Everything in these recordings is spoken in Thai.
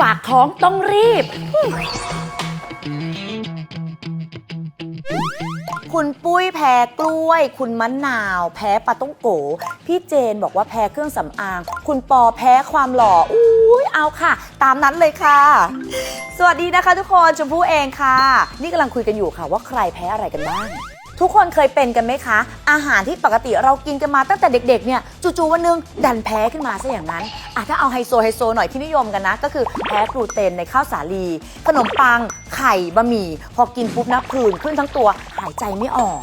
ฝากท้องต้องรีบ คุณปุ้ยแพ้กล้วย คุณมะนาว แพ้ปลาต้องโก พี่เจนบอกว่าแพ้เครื่องสำอาง คุณปอแพ้ความหล่ออุ้ยเอาค่ะ ตามนั้นเลยค่ะ สวัสดีนะคะทุกคนชมพู่เองค่ะ นี่กำลังคุยกันอยู่ค่ะว่าใครแพ้อะไรกันบ้าง ทุกคนเคยเป็นกันไหมคะ อาหารที่ปกติเรากินกันมาตั้งแต่เด็กๆเนี่ยจู่ๆวันหนึงดันแพ้ขึ้นมาซะอย่างนั้นอะถ้าเอาไฮโซไฮโซหน่อยที่นิยมกันนะ ก็คือแพ้กลูเตนในข้าวสาลี ขนมปัง ไข่บะหมี่ พอกินปุ๊บนะผื่นขึ้นทั้งตัวหายใจไม่ออก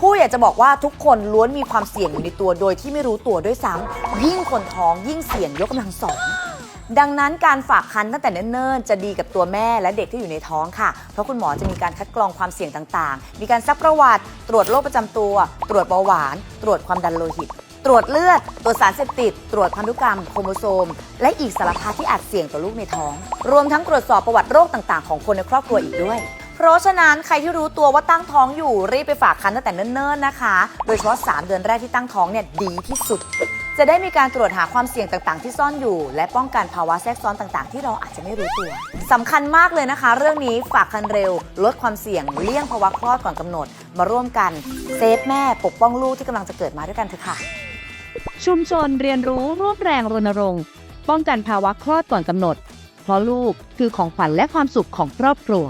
ผู้อยากจะบอกว่าทุกคนล้วนมีความเสี่ยงอยู่ในตัวโดยที่ไม่รู้ตัวด้วยซ้ำยิ่งคนท้องยิ่งเสี่ยงยกกำลังสอง ดังนั้นการฝากคันตั้งแต่เนิ่นๆ จะดีกับตัวแม่และเด็กที่อยู่ในท้องค่ะ เพราะคุณหมอจะมีการคัดกรองความเสี่ยงต่างๆ มีการซักประวัติ ตรวจโรคประจำตัว ตรวจเบาหวาน ตรวจความดันโลหิต ตรวจเลือด ตรวจสารเสพติด ตรวจพันธุกรรม โครโมโซม และอีกสารพัดที่อาจเสี่ยงต่อลูกในท้อง รวมทั้งตรวจสอบประวัติโรคต่างๆ ของคนในครอบครัวอีกด้วยเพราะฉะนั้นใครที่รู้ตัวว่าตั้งท้องอยู่รีบไปฝากคันตั้งแต่เนิ่นๆนะคะ โดยเฉพาะ 3 เดือนแรกที่ตั้งท้องเนี่ยดีที่สุด จะได้มีการตรวจหาความเสี่ยงต่างๆ ที่ซ่อนอยู่ และป้องกันภาวะแทรกซ้อนต่างๆ ที่เราอาจจะไม่รู้ตัวสำคัญมากเลยนะคะ เรื่องนี้ฝากคันเร็ว ลดความเสี่ยงเลี่ยงภาวะคลอดก่อนกำหนด มาร่วมกันเซฟแม่ปกป้องลูกที่กำลังจะเกิดมาด้วยกันเถอะค่ะ ชุมชนเรียนรู้ร่วมแรงรณรงค์ ป้องกันภาวะคลอดก่อนกำหนด เพราะลูกคือของขวัญและความสุขของครอบครัว